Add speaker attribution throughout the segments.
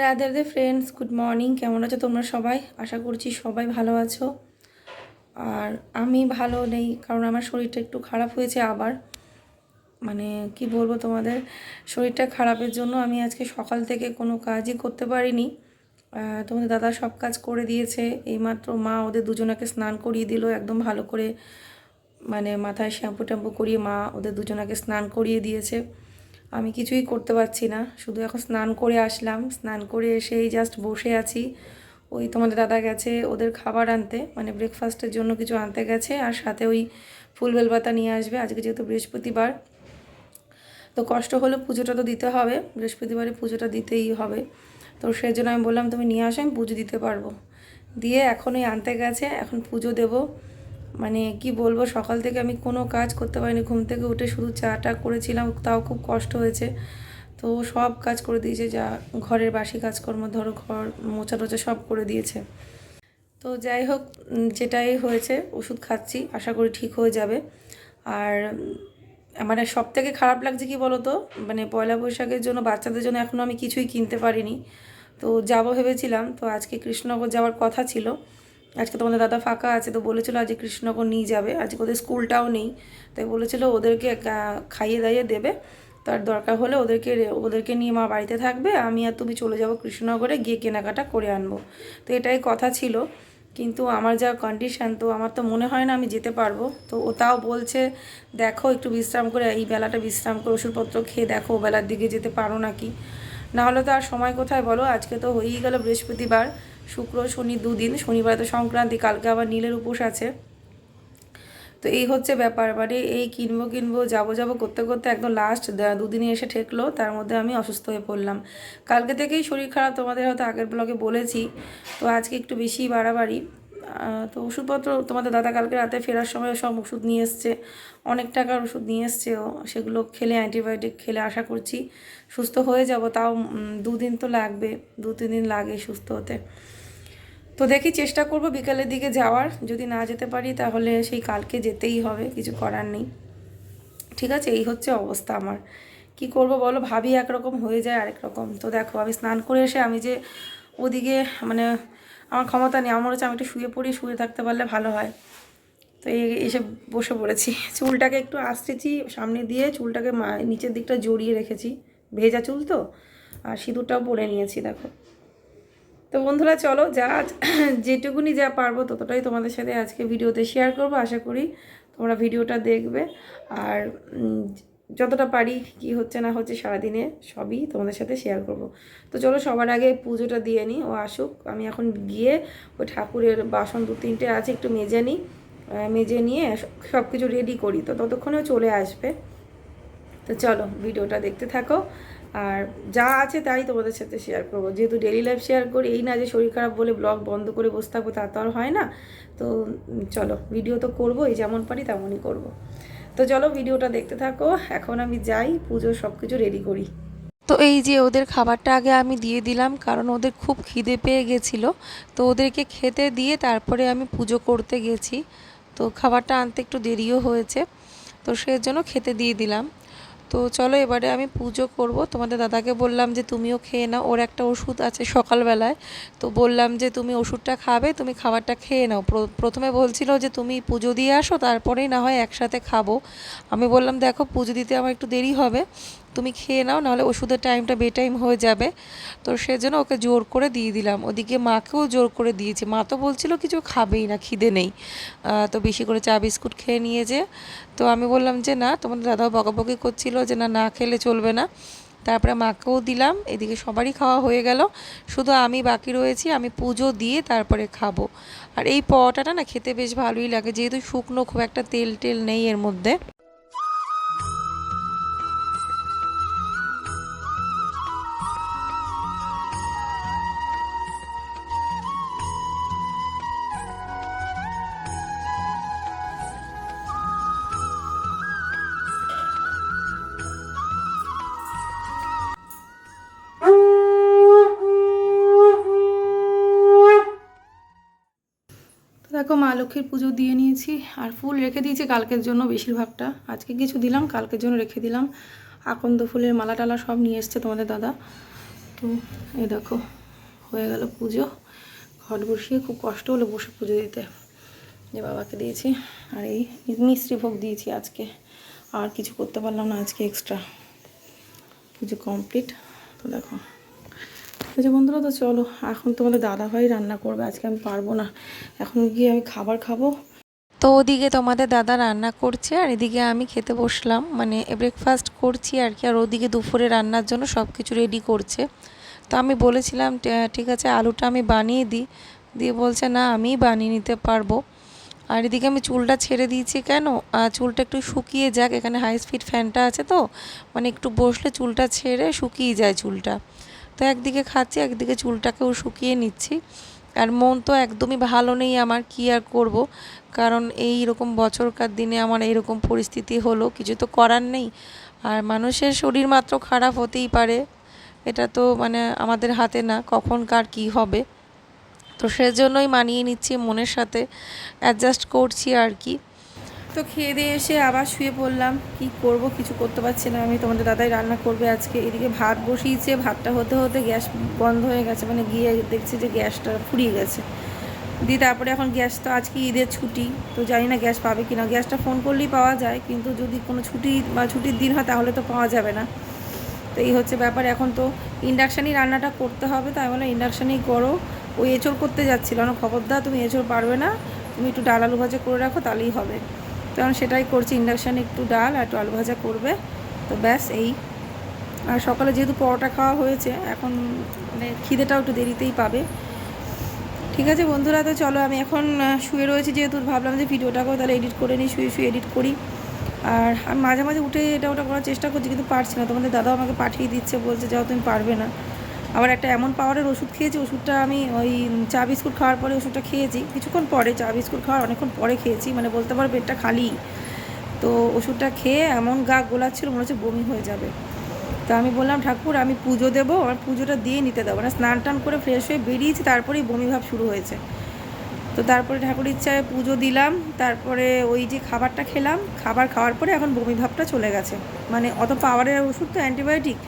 Speaker 1: Radhe Radhe friends good morning কেমন আছো তোমরা সবাই? আশা করছি সবাই ভালো আছো। আর আমি ভালো নেই, কারণ আমার শরীরটা একটু খারাপ হয়েছে আবার। মানে কি বলব তোমাদের, শরীরটা খারাপের জন্য আমি আজকে সকাল থেকে কোনো কাজই করতে পারিনি। তোমাদের দাদা সব কাজ করে দিয়েছে, এইমাত্র মা ওদের দুজনাকে স্নান করিয়ে দিল, একদম ভালো করে মানে মাথায় শ্যাম্পু ট্যাম্পু করিয়ে মা ওদের দুজনাকে স্নান করিয়ে দিয়েছে। আমি কিছুই করতে পারছি না। শুধু এখন স্নান করে আসলাম। স্নান করে এসেই জাস্ট বসে আছি। ওই তোমাদের দাদা গেছে ওদের খাবার আনতে। মানে ব্রেকফাস্টের জন্য কিছু আনতে গেছে আর সাথে ওই ফুল বেলপাতা নিয়ে আসবে। আজকে যেহেতু বৃহস্পতিবার। তো কষ্ট হলে পুজোটা তো দিতে হবে। বৃহস্পতিবারে পুজোটা দিতেই হবে। তো সেই জন্য আমি বললাম, তুমি নিয়ে আসো, আমি পুজো দিতে পারব। দিয়ে এখন ওই আনতে গেছে। এখন পুজো দেব। মানে কি বলব, সকাল থেকে আমি কোনো কাজ করতে পারিনি। ঘুম থেকে উঠে শুধু চাটা করেছিলাম, তাও খুব কষ্ট হয়েছে। তো সব কাজ করে দিয়েছে, যা ঘরের বাসি কাজকর্ম, ধরো ঘর মোচা টোচা সব করে দিয়েছে। তো যাই হোক যেটাই হয়েছে, ওষুধ খাচ্ছি, আশা করি ঠিক হয়ে যাবে। আর মানে সব থেকে খারাপ লাগছে কি বলো তো মানে পয়লা বৈশাখের জন্য, বাচ্চাদের জন্য এখনও আমি কিছুই কিনতে পারিনি। তো যাব ভেবেছিলাম, তো আজকে কৃষ্ণনগর যাওয়ার কথা ছিল। আজকে তোমাদের দাদা ফাঁকা আছে, তো বলেছিল আজকে কৃষ্ণনগর নিয়ে যাবে। আজকে ওদের স্কুলটাও নেই, তাই বলেছিল ওদেরকে খাইয়ে দাইয়ে দেবে। তার দরকার হলে ওদেরকে ওদেরকে নিয়ে মা বাড়িতে থাকবে, আমি আর তুমি চলে যাব কৃষ্ণনগরে, গিয়ে কেনাকাটা করে আনব। তো এটাই কথা ছিল, কিন্তু আমার যা কন্ডিশান তো আমার তো মনে হয় না আমি যেতে পারব। তো ও তাও বলছে, দেখো, একটু বিশ্রাম করে, এই বেলাটা বিশ্রাম করে ওষুধপত্র খেয়ে দেখো বেলার দিকে যেতে পারো নাকি? না হলে তো আর সময় কোথায় বলো? আজকে তো হয়েই গেল বৃহস্পতিবার। শুক্র, শনি দুদিন, শনিবার তো সংক্রান্তি, কালকে আবার নীলের উপোস আছে। তো এই হচ্ছে ব্যাপার মানে এই কিনবো কিনবো, যাব যাব করতে করতে একদম লাস্ট দুদিনে এসে ঠেকলো, তার মধ্যে আমি অসুস্থ হয়ে পড়লাম। কালকে থেকেই শরীর খারাপ, তোমাদের হয়তো আগের ব্লগে বলেছি, তো আজকে একটু বেশি বাড়াবাড়ি। তো ওষুধপত্র তোমাদের দাদা কালকে রাতে ফেরার সময় সব ওষুধ নিয়ে এসছে। অনেক টাকার ওষুধ নিয়ে এসছে ও, সেগুলো খেলে অ্যান্টিবায়োটিক খেলে আশা করছি সুস্থ হয়ে যাব, তাও দুদিন তো লাগবে, দু, তিন দিন লাগে সুস্থ হতে। তো দেখি চেষ্টা করব বিকালের দিকে যাওয়ার, যদি না যেতে পারি তাহলে সেই কালকে যেতেই হবে, কিছু করার নেই। ঠিক আছে, এই হচ্ছে অবস্থা আমার। কি করব বলো, ভাবি একরকম হয়ে যায় আরেক রকম। তো দেখো, আমি স্নান করে এসে আমি যে ওদিকে মানে আমার ক্ষমতা নেই, আমার হচ্ছে আমি একটু শুয়ে পড়ি, শুয়ে থাকতে পারলে ভালো হয়। তো এসে বসে পড়েছি। চুলটাকে একটু আসতেছি সামনে দিয়ে চুলটাকে নিচের দিকটা জড়িয়ে রেখেছি। ভেজা চুল তো? আর সিঁদুরটাও পরে নিয়েছি, দেখো। তো বন্ধুরা, চলো, যা যেটুকুনি যা পারব ততটাই তোমাদের সাথে আজকে ভিডিওতে শেয়ার করব, আশা করি তোমরা ভিডিওটা দেখবে। আর যতটা পারি, কি হচ্ছে না হচ্ছে সারাদিনে সবই তোমাদের সাথে শেয়ার করব। তো চলো, সবার আগে পুজোটা দিয়ে নিই, ও আসুক। আমি এখন গিয়ে ওই ঠাকুরের বাসন দু তিনটে আছে, একটু মেজে নিই। মেজে নিয়ে সব কিছু রেডি করি। তো ততক্ষণেও চলে আসবে। তো চলো, ভিডিওটা দেখতে থাকো। আর যা আছে তাই তোমাদের সাথে শেয়ার করব। যেহেতু ডেলি লাইফ শেয়ার করি, এই না যে শরীর খারাপ বলে ব্লগ বন্ধ করে বসে থাকব, তা তো আর হয় না। তো চলো ভিডিও তো করবোই, যেমন পারি তেমনই করব। তো চলো, ভিডিওটা দেখতে থাকো। এখন আমি যাই পুজোর সব কিছু রেডি করি।
Speaker 2: তো এই যে ওদের খাবারটা আগে আমি দিয়ে দিলাম, কারণ ওদের খুব খিদে পেয়ে গেছিল। তো ওদেরকে খেতে দিয়ে তারপরে আমি পুজো করতে গেছি। তো খাবারটা আনতে একটু দেরিও হয়েছে, তো সেজন্য খেতে দিয়ে দিলাম। তো চলো এবারে আমি পুজো করব। তোমাদের দাদাকে বললাম যে, তুমিও খেয়ে নাও। ওর একটা ওষুধ আছে সকালবেলায়। তো বললাম যে, তুমি ওষুধটা খাবে, তুমি খাবারটা খেয়ে নাও। প্রথমে বলছিল যে, তুমি পুজো দিয়ে আসো, তারপরেই না হয় একসাথে খাব। আমি বললাম, দেখো, পুজো দিতে আমার একটু দেরি হবে। তুমি খেয়ে নাও, নাহলে ওষুধের টাইমটা বে টাইম হয়ে যাবে। তো সেজন্য ওকে জোর করে দিয়ে দিলাম। ওদিকে মাকেও জোর করে দিয়েছে। মা তো বলছিল কিছু খাবেই না, খিদে নেই। তো বেশি করে চা, বিস্কুট খেয়ে নিয়েছে। তো আমি বললাম যে, না, তোমাদের দাদাও বকাবকি করছিল যে, না না খেলে চলবে না। তারপরে মাকেও দিলাম। এদিকে সবারই খাওয়া হয়ে গেল। শুধু আমি বাকি রয়েছি। আমি পুজো দিয়ে তারপরে খাব। আর এই পরোটাটা না খেতে বেশ ভালোই লাগে। যেহেতু শুকনো খুব একটা তেল টেল নেই এর মধ্যে।
Speaker 1: মা লক্ষ্মীর পুজো দিয়ে নিয়েছি আর ফুল রেখে দিয়েছি কালকের জন্য বেশিরভাগটা। আজকে কিছু দিলাম, কালকের জন্য রেখে দিলাম। আকন্দ ফুলের মালা টালা সব নিয়ে এসছে তোমাদের দাদা। তো এই দেখো, হয়ে গেল পুজো। ঘট বসিয়ে খুব কষ্ট হলো বসে পুজো দিতে। যে বাবাকে দিয়েছি আর এই মিষ্টি ভোগ দিয়েছি আজকে। আর কিছু করতে পারলাম না আজকে এক্সট্রা পুজো কমপ্লিট তো দেখো। আছে বন্ধুরা, তো চলো, এখন তোমাদের দাদাভাই রান্না করবে, আজকে আমি পারব না। এখন গিয়ে আমি খাবার খাব।
Speaker 2: তো ওদিকে তোমাদের দাদা রান্না করছে, আর এদিকে আমি খেতে বসলাম। মানে ব্রেকফাস্ট করছি আর কি, আর ওদিকে দুপুরে রান্নার জন্য সব কিছু রেডি করছে। তো আমি বলেছিলাম ঠিক আছে, আলুটা আমি বানিয়ে দিই। দিয়ে বলছে, না আমি বানিয়ে নিতে পারব। আর এদিকে আমি চুলটা ছেড়ে দিয়েছি কেন? চুলটা একটু শুকিয়ে যাক, এখানে হাই স্পিড ফ্যানটা আছে তো। মানে একটু বসলে চুলটা ছেড়ে শুকিয়ে যায় চুলটা। তো একদিকে খাচ্ছি, একদিকে চুলটাকেও শুকিয়ে নিচ্ছি। আর মন তো একদমই ভালো নেই আমার, কি আর করব? কারণ এই রকম বছরকার দিনে আমার এইরকম পরিস্থিতি হলো, কিছু তো করার নেই। আর মানুষের শরীর মাত্র খারাপ হতেই পারে, এটা তো মানে আমাদের হাতে না কখন কার কী হবে? তো সেজন্যই মানিয়ে নিচ্ছি মনের সাথে অ্যাডজাস্ট করছি আর কি।
Speaker 1: তো খেয়ে দিয়ে এসে আবার শুয়ে পড়লাম। কি করব? কিছু করতে পারছি না আমি। তোমাদের দাদাই রান্না করবে আজকে। এদিকে ভাত বসিয়েছে। ভাতটা হতে হতে গ্যাস বন্ধ হয়ে গেছে। মানে গিয়ে দেখছি যে গ্যাসটা ফুরিয়ে গেছে। দিয়ে তারপরে এখন গ্যাস তো আজকে ঈদের ছুটি। তো জানি না গ্যাস পাবে কিনা। গ্যাসটা ফোন করলেই পাওয়া যায়। কিন্তু যদি কোনো ছুটি বা ছুটির দিন হয় তাহলে তো পাওয়া যাবে না। তো এই হচ্ছে ব্যাপার। এখন তো ইন্ডাকশানই রান্নাটা করতে হবে। তাই বলে ইন্ডাকশানেই করো। ওই এঁচড় করতে যাচ্ছিল না খবরদার, তুমি এঁচড় পারবে না। তুমি একটু ডাল আলু ভাজা করে রাখো, তাহলেই হবে। কারণ সেটাই করছি ইন্ডাকশানে একটু ডাল আর একটু আলু ভাজা করবে। তো ব্যাস এই। আর সকালে যেহেতু পরোটা খাওয়া হয়েছে, এখন মানে খিদেটাও একটু দেরিতেই পাবে। ঠিক আছে বন্ধুরা, তো চলো আমি এখন শুয়ে রয়েছি যেহেতু, ভাবলাম যে ভিডিওটাকেও তাহলে এডিট করে নিই, শুয়ে শুয়ে এডিট করি। আর আমি মাঝে মাঝে উঠে এটা ওটা করার চেষ্টা করছি, কিন্তু পারছি না। তোমাদের দাদাও আমাকে পাঠিয়ে দিচ্ছে, বলছে যাও তুমি পারবে না। আবার একটা এমন পাওয়ারের ওষুধ খেয়েছি, ওষুধটা আমি ওই চা বিস্কুট খাওয়ার পরে ওষুধটা খেয়েছি। কিছুক্ষণ পরে চা বিস্কুট খাওয়ার অনেকক্ষণ পরে খেয়েছি মানে বলতে পারো পেটটা খালি। তো ওষুধটা খেয়ে এমন গা গোলাচ্ছিল, মনে হচ্ছে বমি হয়ে যাবে। তো আমি বললাম, ঠাকুর, আমি পুজো দেবো আর পুজোটা দিয়ে নিতে দেবো না স্নান টান করে ফ্রেশ হয়ে বেরিয়েছি, তারপরেই বমি ভাব শুরু হয়েছে। তো তারপরে ঠাকুর ইচ্ছায় পুজো দিলাম, তারপরে ওই যে খাবারটা খেলাম, খাবার খাওয়ার পরে এখন বমি ভাবটা চলে গেছে। মানে অত পাওয়ারের ওষুধ তো অ্যান্টিবায়োটিক,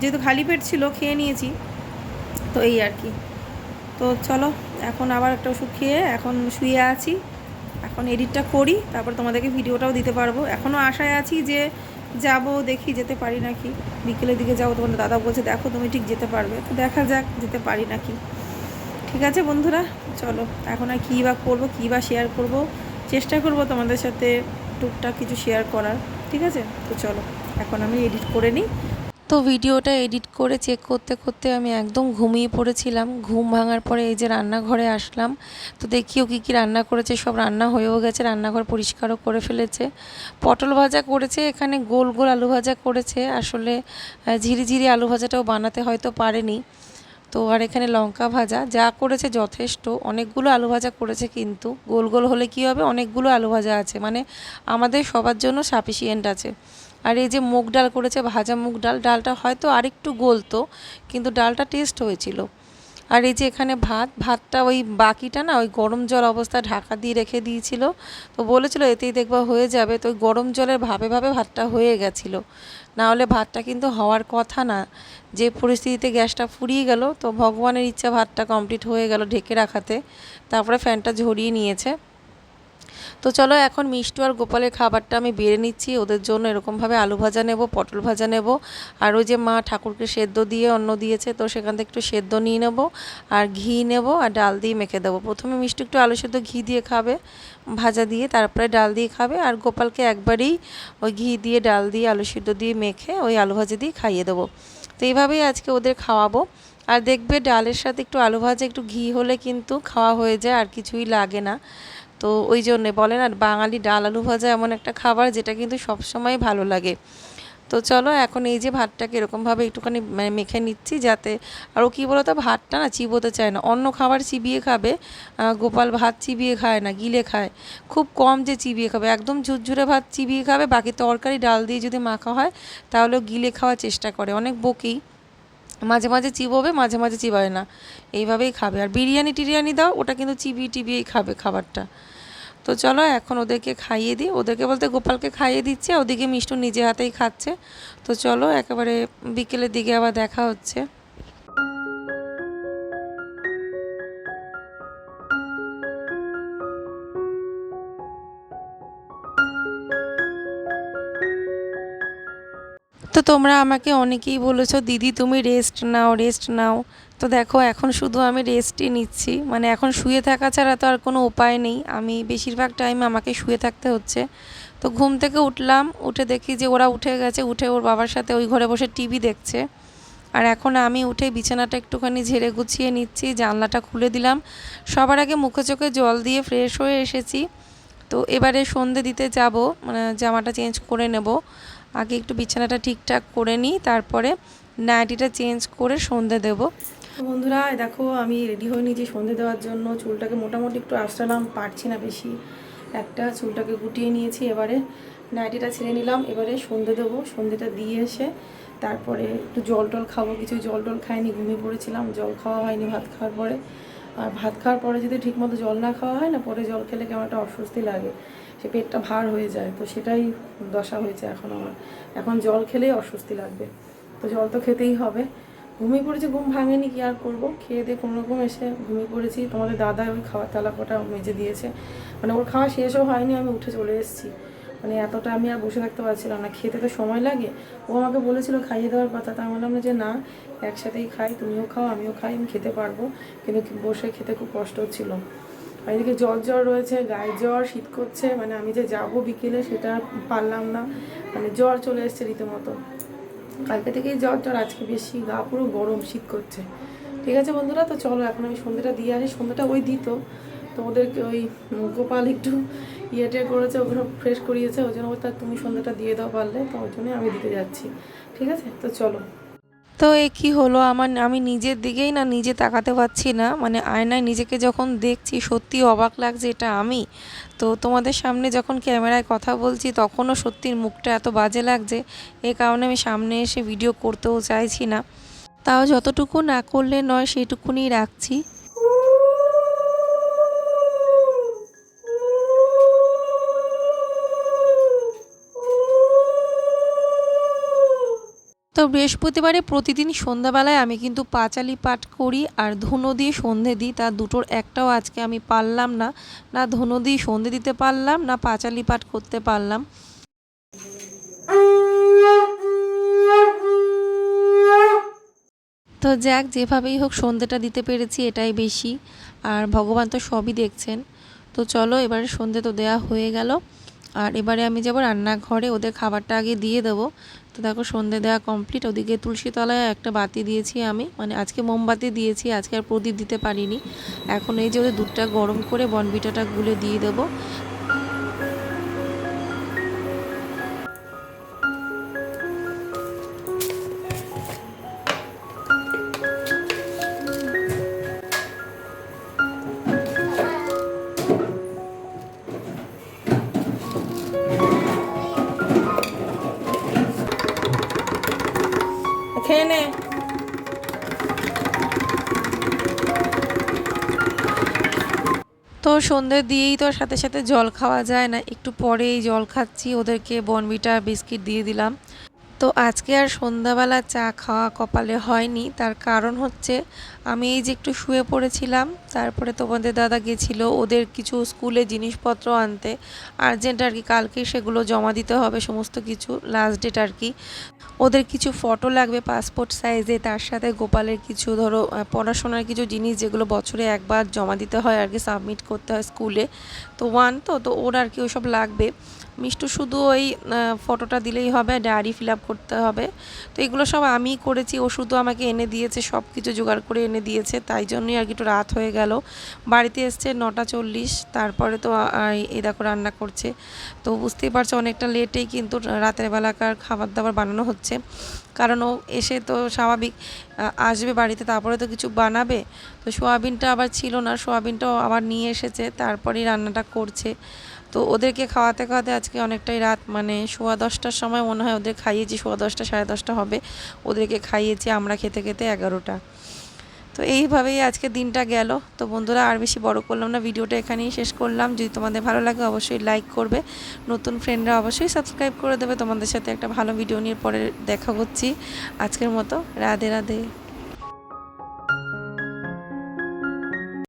Speaker 1: যেহেতু খালি পেট ছিল, খেয়ে নিয়েছি। তো এই আর কি। তো চলো, এখন আবার একটা ওষুধ খেয়ে এখন শুয়ে আছি। এখন এডিটটা করি, তারপর তোমাদেরকে ভিডিওটাও দিতে পারব। এখনও আশায় আছি যে যাব, দেখি যেতে পারি নাকি। বিকেলের দিকে যাব তোমার দাদা বলছে, দেখো, তুমি ঠিক যেতে পারবে। তো দেখা যাক, যেতে পারি নাকি। ঠিক আছে বন্ধুরা, চলো, এখন আর কী বা করব, কী বা শেয়ার করব, চেষ্টা করব তোমাদের সাথে টুকটাক কিছু শেয়ার করার। ঠিক আছে? তো চলো, এখন আমি এডিট করে নিই।
Speaker 2: তো ভিডিওটা এডিট করে চেক করতে করতে আমি একদম ঘুমিয়ে পড়েছিলাম। ঘুম ভাঙার পরে এই যে রান্নাঘরে আসলাম, তো দেখিও কী কী রান্না করেছে। সব রান্না হয়েও গেছে, রান্নাঘর পরিষ্কারও করে ফেলেছে। পটল ভাজা করেছে, এখানে গোল গোল আলু ভাজা করেছে। আসলে ঝিরিঝিরি আলু ভাজাটাও বানাতে হয়তো পারেনি। তো আর এখানে লঙ্কা ভাজা, যা করেছে যথেষ্ট। অনেকগুলো আলু ভাজা করেছে কিন্তু, গোল গোল হলে কী হবে? অনেকগুলো আলু ভাজা আছে। মানে আমাদের সবার জন্য সাফিসিয়েন্ট আছে। আর এই যে মুগ ডাল করেছে, ভাজা মুগ ডাল, ডালটা হয়তো আরেকটু গলতো, কিন্তু ডালটা টেস্ট হয়েছিল। আর এই যে এখানে ভাত, ভাতটা ওই বাকিটা না, ওই গরম জল অবস্থায় ঢাকা দিয়ে রেখে দিয়েছিল। তো বলেছিল, এতেই দেখবা হয়ে যাবে। তো ওই গরম জলের ভাবে ভাবে ভাতটা হয়ে গেছিল। না হলে ভাতটা কিন্তু হওয়ার কথা না। যে পরিস্থিতিতে গ্যাসটা ফুরিয়ে গেল, তো ভগবানের ইচ্ছা ভাতটা কমপ্লিট হয়ে গেল ঢেকে রাখাতে। তারপরে ফ্যানটা ঝরিয়ে নিয়েছে। তো চলো এখন মিষ্টু আর গোপালের খাবারটা আমি বেড়ে নিচ্ছি। ওদের জন্য এরকমভাবে আলু ভাজা নেব, পটল ভাজা নেব। আর ওই যে মা ঠাকুরকে সেদ্ধ দিয়ে অন্ন দিয়েছে, তো সেখান থেকে একটু সেদ্ধ নিয়ে নেব আর ঘি নেব আর ডাল দিয়ে মেখে দেবো। প্রথমে মিষ্টি একটু আলু সেদ্ধ ঘি দিয়ে খাবে, ভাজা দিয়ে তারপরে ডাল দিয়ে খাবে আর গোপালকে একবারেই ওই ঘি দিয়ে, ডাল দিয়ে, আলু সেদ্ধ দিয়ে মেখে ওই আলু ভাজা দিয়ে খাইয়ে দেবো। তো এইভাবেই আজকে ওদের খাওয়াবো। আর দেখবে ডালের সাথে একটু আলু ভাজা, একটু ঘি হলে কিন্তু খাওয়া হয়ে যায়, আর কিছুই লাগে না। তো ওই জন্যে বলেন আর বাঙালি ডাল আলু ভাজা এমন একটা খাবার যেটা কিন্তু সবসময় ভালো লাগে। তো চলো এখন এই যে ভাতটাকে এরকমভাবে একটুখানি মানে মেখে নিচ্ছি যাতে আর ও কী বলতো, ভাতটা না চিবোতে চায় না। অন্য খাবার চিবিয়ে খাবে গোপাল ভাত চিবিয়ে খায় না, গিলে খায়। খুব কম যে চিবিয়ে খাবে, একদম ঝুরঝুরে ভাত চিবিয়ে খাবে, বাকি তরকারি ডাল দিয়ে যদি মাখা হয় তাহলেও গিলে খাওয়ার চেষ্টা করে। অনেক বকেই, মাঝে মাঝে চিবোবে, মাঝে মাঝে চিবায় না। এইভাবেই খাবে। আর বিরিয়ানি টিরিয়ানি দাও, ওটা কিন্তু চিবিয়ে টিবিয়েই খাবে খাবারটা। তো চলো এখন ওদেরকে খাইয়ে দিই। ওদেরকে বলতে গোপালকে খাইয়ে দিচ্ছে ওদিকে মিষ্টু নিজে হাতেই খাচ্ছে। তো চলো একেবারে বিকেলের দিকে আবার দেখা হচ্ছে। তো তোমরা আমাকে অনেকেই বলেছ, দিদি, তুমি রেস্ট নাও রেস্ট নাও। তো দেখো, এখন শুধু আমি রেস্টই নিচ্ছি। মানে এখন শুয়ে থাকা ছাড়া তো আর কোনো উপায় নেই। আমি বেশিরভাগ টাইম আমাকে শুয়ে থাকতে হচ্ছে। তো ঘুম থেকে উঠলাম, উঠে দেখি যে ওরা উঠে গেছে, উঠে ওর বাবার সাথে ওই ঘরে বসে টিভি দেখছে। আর এখন আমি উঠে বিছানাটা একটুখানি ঝেড়ে গুছিয়ে নিচ্ছি, জানলাটা খুলে দিলাম। সবার আগে মুখে চোখে জল দিয়ে ফ্রেশ হয়ে এসেছি। তো এবারে সন্ধে দিতে যাব মানে জামাটা চেঞ্জ করে নেব। আগে একটু বিছানাটা ঠিকঠাক করে নিই, তারপরে নাইটিটা চেঞ্জ করে সন্ধে দেব।
Speaker 1: তো বন্ধুরা দেখো, আমি রেডি হয়ে নিয়েছি সন্ধে দেওয়ার জন্য। চুলটাকে মোটামুটি একটু আশ্রালাম পারছি না বেশি। একটা চুলটাকে গুটিয়ে নিয়েছি এবারে। নাইটিটা ছেড়ে নিলাম, এবারে সন্ধে দেবো। সন্ধেটা দিয়ে এসে তারপরে একটু জল টল খাব। কিছু জল টল খাইনি, ঘুমিয়ে পড়েছিলাম। জল খাওয়া হয়নি ভাত খাওয়ার পরে। আর ভাত খাওয়ার পরে যদি ঠিকমতো জল না খাওয়া হয় না, পরে জল খেলে কেমন একটা অস্বস্তি লাগে। সে পেটটা ভার হয়ে যায়। তো সেটাই দশা হয়েছে এখন আমার। এখন জল খেলেই অস্বস্তি লাগবে। তো জল তো খেতেই হবে। ঘুমিয়ে পড়েছি, ঘুম ভাঙেনি, কি আর করব? খেয়ে দিয়ে কোনো রকম এসে ঘুমিয়ে পড়েছি। তোমাদের দাদা ওই খাওয়ার তালা কটা মেজে দিয়েছে। মানে ওর খাওয়া শেষও হয়নি, আমি উঠে চলে এসেছি। মানে এতটা আমি আর বসে থাকতে পারছিলাম না। খেতে তো সময় লাগে। ও আমাকে বলেছিল খাইয়ে দেওয়ার কথা। তা বললাম যে, না, একসাথেই খাই, তুমিও খাও, আমিও খাই, আমি খেতে পারব। কিন্তু বসে খেতে খুব কষ্ট হচ্ছিল। এদিকে জ্বর জ্বর রয়েছে, গায়ে জ্বর, শীত করছে। মানে আমি যে যাব বিকেলে সেটা পারলাম না। মানে জ্বর চলে এসছে রীতিমতো। কালকে থেকেই জ্বর জ্বর আজকে বেশি গা পুরো গরম, শীত করছে। ঠিক আছে বন্ধুরা, তো চলো এখন আমি সন্ধ্যাটা দিয়ে আসি। সন্ধ্যাটা ওই দিত, তোমাদেরকে ওই গোপাল একটু ইয়েটে করেছে ওগুলো ফ্রেশ করিয়েছে, ওই জন্য তুমি সন্ধ্যাটা দিয়ে দাও পারলে তো ওই জন্যই আমি দিতে যাচ্ছি। ঠিক আছে? তো চলো।
Speaker 2: তো এ কি হলো? আমার, আমি নিজের দিকেই না নিজে তাকাতে পারছি না। মানে আয়নায় নিজেকে যখন দেখছি সত্যি অবাক লাগছে এটা আমি। তো তোমাদের সামনে যখন ক্যামেরায় কথা বলছি তখনও সত্যির মুখটা এত বাজে লাগছে। এ কারণে আমি সামনে এসে ভিডিও করতেও চাইছি না। তাও যতটুকু না করলে নয় সেটুকুনি রাখছি। তো বৃহস্পতিবারে প্রতিদিন সন্ধ্যাবেলায় আমি কিন্তু পাঁচালি পাঠ করি আর ধুনো দিয়ে সন্ধে দিই। তার দুটোর একটাও আজকে আমি পারলাম না। না ধুনো দিয়ে সন্ধে দিতে পারলাম, না পাঁচালি পাঠ করতে পারলাম। তো যাক, যেভাবেই হোক সন্ধেটা দিতে পেরেছি, এটাই বেশি। আর ভগবান তো সবই দেখছেন। তো চলো এবারে সন্ধে তো দেয়া হয়ে গেল। আর এবারে আমি যাব রান্নাঘরে, ওদের খাবারটা আগে দিয়ে দেবো। তো দেখো সন্ধে দেওয়া কমপ্লিট ওদিকে তুলসী তলায় একটা বাতি দিয়েছি আমি। মানে আজকে মোমবাতি দিয়েছি, আজকে আর প্রদীপ দিতে পারিনি। এখন এই যে ওদের দুধটা গরম করে বনবিটাটা গুলে দিয়ে দেবো। সন্ধে দিয়েই তো সাথে সাথে জল খাওয়া যায় না। একটু পরেই জল খাচ্ছি, ওদেরকে বনবিটা বিস্কিট দিয়ে দিলাম। তো আজকে আর সন্ধ্যাবেলা চা খাওয়া কপালে হয়নি। তার কারণ হচ্ছে আমি এই যে একটু শুয়ে পড়েছিলাম, তারপরে তোমাদের দাদা গেছিল ওদের কিছু স্কুলে জিনিসপত্র আনতে। আর্জেন্ট আর কি, কালকে সেগুলো জমা দিতে হবে, সমস্ত কিছু লাস্ট ডেট আর কি। ওদের কিছু ফটো লাগবে পাসপোর্ট সাইজে তার সাথে গোপালের কিছু ধরো পড়াশোনার কিছু জিনিস যেগুলো বছরে একবার জমা দিতে হয় আর কি সাবমিট করতে হয় স্কুলে। তো ওয়ান তো তো ওর আর কি ওসব লাগবে। মিষ্টু শুধু ওই ফটোটা দিলেই হবে ডায়েরি ফিল আপ করতে হবে। তো এগুলো সব আমিই করেছি, ও শুধু আমাকে এনে দিয়েছে, সব কিছু জোগাড় করে এনে দিয়েছে। তাই জন্যই আর কি একটু রাত হয়ে গেল। বাড়িতে এসছে নটা চল্লিশ, তারপরে তো এই দেখো রান্না করছে। তো বুঝতেই পারছ অনেকটা লেটেই কিন্তু রাতের বেলাকার খাবার দাবার বানানো হচ্ছে। কারণ ও এসে তো স্বাভাবিক আসবে বাড়িতে, তারপরে তো কিছু বানাবে। তো সোয়াবিনটা আবার ছিল না, সোয়াবিনটাও আবার নিয়ে এসেছে, তারপরেই রান্নাটা করছে। তো ওদেরকে খাওয়াতে খাওয়াতে আজকে অনেকটাই রাত মানে সোয়া দশটার সময় মনে হয় ওদের খাইয়েছি, সোয়া দশটা, সাড়ে দশটা হবে। ওদেরকে খাইয়েছি আমরা খেতে খেতে এগারোটা। তো এইভাবেই আজকে দিনটা গেল। তো বন্ধুরা, আর বেশি বড় করলাম না, ভিডিওটা এখানেই শেষ করলাম। যদি তোমাদের ভালো লাগে, অবশ্যই লাইক করবে। নতুন ফ্রেন্ডরা অবশ্যই সাবস্ক্রাইব করে দেবে। তোমাদের সাথে একটা ভালো ভিডিও নিয়ে পরে দেখা করছি আজকের মতো, রাধে রাধে।